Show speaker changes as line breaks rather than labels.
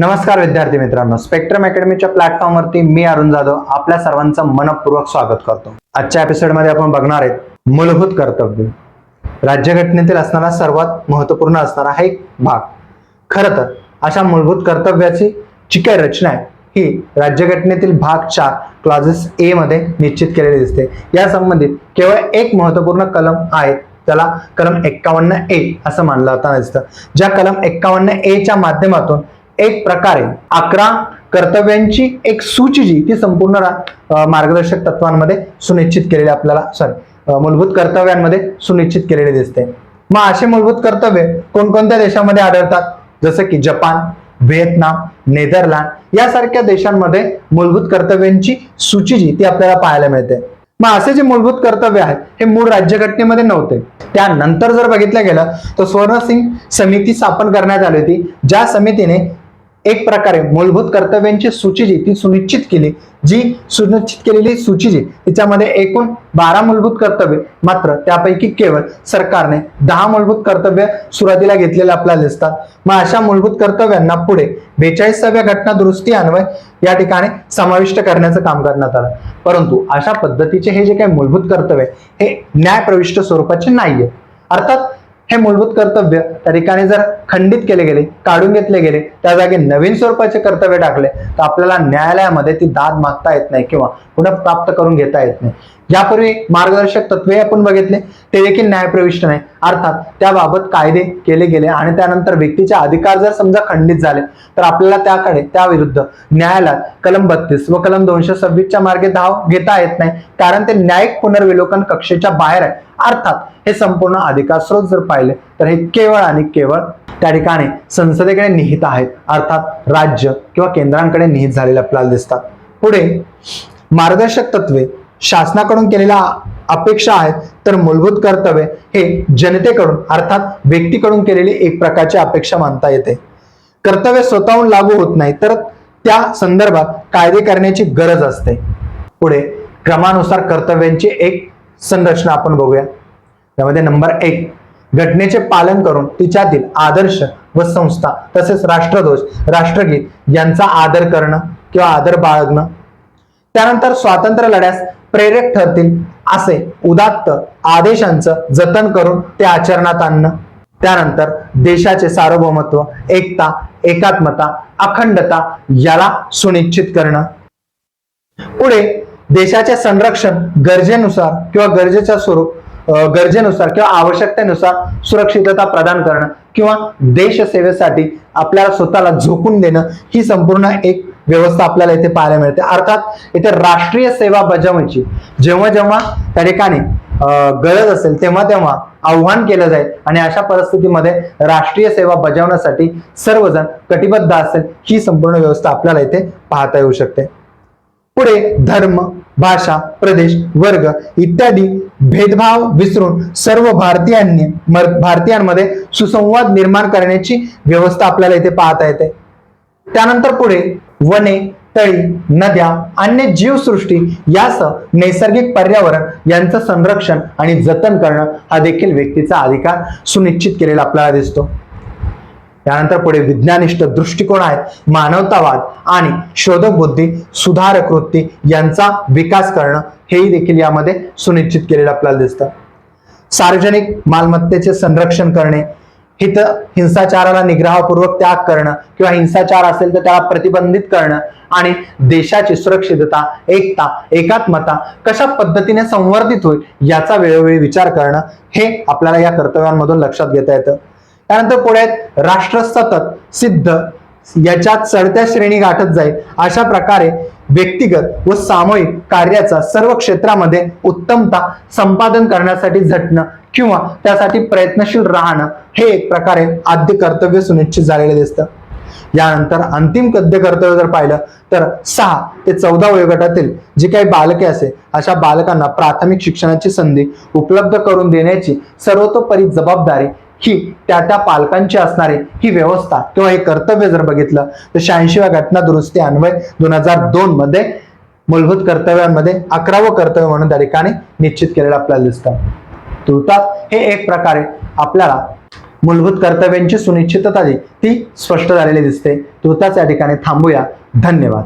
नमस्कार विद्यार्थी मित्रांनो. स्पेक्ट्रम अकॅडमीच्या प्लॅटफॉर्मवरती मी अरुण जाधव आपल्या सर्वांचं मनपूर्वक स्वागत करतो. आजच्या एपिसोडमध्ये आपण बघणार आहेत मूलभूत कर्तव्य. राज्यघटनेतील असणारा सर्वात महत्त्वपूर्ण असणारा हा एक भाग. खरं तर अशा मूलभूत कर्तव्याची जी काही रचना आहे. ही राज्यघटनेतील भाग चार क्लॉजेस ए मध्ये निश्चित केलेली दिसते. या संबंधित केवळ एक महत्त्वपूर्ण कलम आहे. त्याला कलम एक्कावन्न ए असं मानलं जाताना दिसतं. ज्या कलम एक्कावन्न ए च्या माध्यमातून एक प्रकारे अकरा कर्तव्यांची एक सूची जी ती संपूर्ण मार्गदर्शक तत्वांमध्ये सुनिश्चित केलेली आपल्याला सॉरी मूलभूत कर्तव्यांमध्ये सुनिश्चित केलेली दिसते. मग असे मूलभूत कर्तव्य कोणकोणत्या देशामध्ये आढळतात? जसं की जपान व्हिएतनाम नेदरलँड यासारख्या देशांमध्ये मूलभूत कर्तव्यांची सूची जी ती आपल्याला पाहायला मिळते. मग असे जे मूलभूत कर्तव्य आहेत हे मूळ राज्यघटनेमध्ये नव्हते. त्यानंतर जर बघितलं गेलं तर स्वर्णसिंग समिती स्थापन करण्यात आली होती. ज्या समितीने एक प्रकारे मूलभूत कर्तव्यांची सूची जी ती सुनिश्चित केली जी सुनिश्चित केलेली सूची जी तिच्यामध्ये एकूण बारा मूलभूत कर्तव्य मात्र त्यापैकी केवळ सरकारने दहा मूलभूत कर्तव्य सुरुवातीला घेतलेले आपल्याला दिसतात. मग अशा मूलभूत कर्तव्यांना पुढे बेचाळीसाव्या घटना दुरुस्ती अन्वय या ठिकाणी समाविष्ट करण्याचं काम करण्यात आलं. परंतु अशा पद्धतीचे हे जे काही मूलभूत कर्तव्य हे हे न्यायप्रविष्ट स्वरूपाचे नाहीये. अर्थात हे मूलभूत कर्तव्य त्या ठिकाणी जर खंडित केले गेले काढून घेतले गेले त्या जागी नवीन स्वरूपाचे कर्तव्य टाकले तर आपल्याला न्यायालयामध्ये ती दाद मागता येत नाही किंवा पुन्हा प्राप्त करून घेता येत नाही. यापूर्वी मार्गदर्शक तत्वे आपण बघितले ते देखील न्यायप्रविष्ट नाही. अर्थात त्याबाबत कायदे केले गेले आणि त्यानंतर व्यक्तीचे अधिकार जर समजा खंडित झाले तर आपल्याला त्याकडे त्याविरुद्ध न्यायालयात कलम बत्तीस व कलम दोनशे सव्वीसच्या मार्गे धाव घेता येत नाही कारण ते न्यायिक पुनर्विलोकन कक्षेच्या बाहेर आहे. अर्थात हे संपूर्ण अधिकार स्रोत जर पाहिले तर हे केवळ आणि केवळ त्या ठिकाणी संसदेकडे निहित आहेत. अर्थात राज्य किंवा केंद्रांकडे निहित झालेले आपल्याला दिसतात. पुढे मार्गदर्शक तत्वे शासनाकडून केलेल्या अपेक्षा आहेत तर मूलभूत कर्तव्य हे जनतेकडून अर्थात व्यक्तीकडून केलेली एक प्रकारची अपेक्षा मानता येते. कर्तव्य स्वतःहून लागू होत नाही तर त्या संदर्भात कायदे करण्याची गरज असते. पुढे क्रमानुसार कर्तव्यांची एक संरचना आपण बघूया. त्यामध्ये नंबर एक घटनेचे पालन करून तिच्यातील आदर्श व संस्था तसेच राष्ट्रध्वज राष्ट्रगीत यांचा आदर करणं किंवा आदर बाळगणं. त्यानंतर स्वातंत्र्य लढ्यास प्रेरक ठरतील असे उदात्त आदेशांचं जतन करून ते आचरणात आणणं. त्यानंतर देशाचे सार्वभौमत्व एकता एकात्मता अखंडता याला सुनिश्चित करणं. पुढे देशाचे संरक्षण गरजेनुसार किंवा गरजेच्या स्वरूप गरजेनुसार किंवा आवश्यकतेनुसार सुरक्षितता प्रदान करणं किंवा देशसेवेसाठी आपल्याला स्वतःला झोकून देणं ही संपूर्ण एक व्यवस्था आपल्याला इथे पाहायला मिळते. अर्थात इथे राष्ट्रीय सेवा बजावण्याची जेव्हा जेव्हा त्या ठिकाणी गरज असेल तेव्हा तेव्हा आव्हान केलं जाईल आणि अशा परिस्थितीमध्ये राष्ट्रीय सेवा बजावण्यासाठी सर्वजण कटिबद्ध असेल ही संपूर्ण व्यवस्था आपल्याला इथे पाहता येऊ शकते. पुढे धर्म भाषा प्रदेश वर्ग इत्यादी भेदभाव विसरून सर्व भारतीयांनी भारतीयांमध्ये सुसंवाद निर्माण करण्याची व्यवस्था आपल्याला इथे पाहता येते. त्यानंतर पुढे वने तळी नद्या अन्य जीवसृष्टी यासह नैसर्गिक पर्यावरण यांचं संरक्षण आणि जतन करणं हा देखील व्यक्तीचा अधिकार सुनिश्चित केलेला आपल्याला दिसतो. त्यानंतर पुढे विज्ञानिष्ठ दृष्टिकोन आहेत मानवतावाद आणि शोधक बुद्धी सुधारक वृत्ती यांचा विकास करणं हेही देखील यामध्ये सुनिश्चित केलेलं आपल्याला दिसतं. सार्वजनिक मालमत्तेचे संरक्षण करणे हित हिंसाचाराला निग्रहपूर्वक त्याग करणं किंवा हिंसाचार असेल तर त्याला प्रतिबंधित करणं आणि देशाची सुरक्षितता एकता एकात्मता कशा पद्धतीने संवर्धित होईल याचा वेळोवेळी विचार करणं हे आपल्याला या कर्तव्यांमधून लक्षात घेता येतं. त्यानंतर पुढे आहेत राष्ट्र सतत सिद्ध याच्यात चढत्या श्रेणी गाठत जाईल. अशा प्रकारे व्यक्तिगत व सामूहिक कार्याचा सर्व क्षेत्रामध्ये उत्तमता संपादन करण्यासाठी झटणं किंवा त्यासाठी प्रयत्नशील राहणं हे एक प्रकारे आद्य कर्तव्य सुनिश्चित झालेले दिसतं. यानंतर अंतिम कद्य कर्तव्य जर पाहिलं तर सहा ते चौदा वयोगटातील जी काही बालके असेल अशा बालकांना प्राथमिक शिक्षणाची संधी उपलब्ध करून देण्याची सर्वतोपरी जबाबदारी ही त्या त्या पालकांची असणारी ही व्यवस्था किंवा हे कर्तव्य जर बघितलं तर शहाऐंशीव्या घटना दुरुस्ती अन्वय दोन हजार दोन मध्ये मूलभूत कर्तव्यांमध्ये अकरावं कर्तव्य म्हणून त्या ठिकाणी निश्चित केलेलं आपल्याला दिसतं. तुर्तास हे एक प्रकारे आपल्याला मूलभूत कर्तव्यांची सुनिश्चितता जी ती स्पष्ट झालेली दिसते. तुर्तास या ठिकाणी थांबूया. धन्यवाद.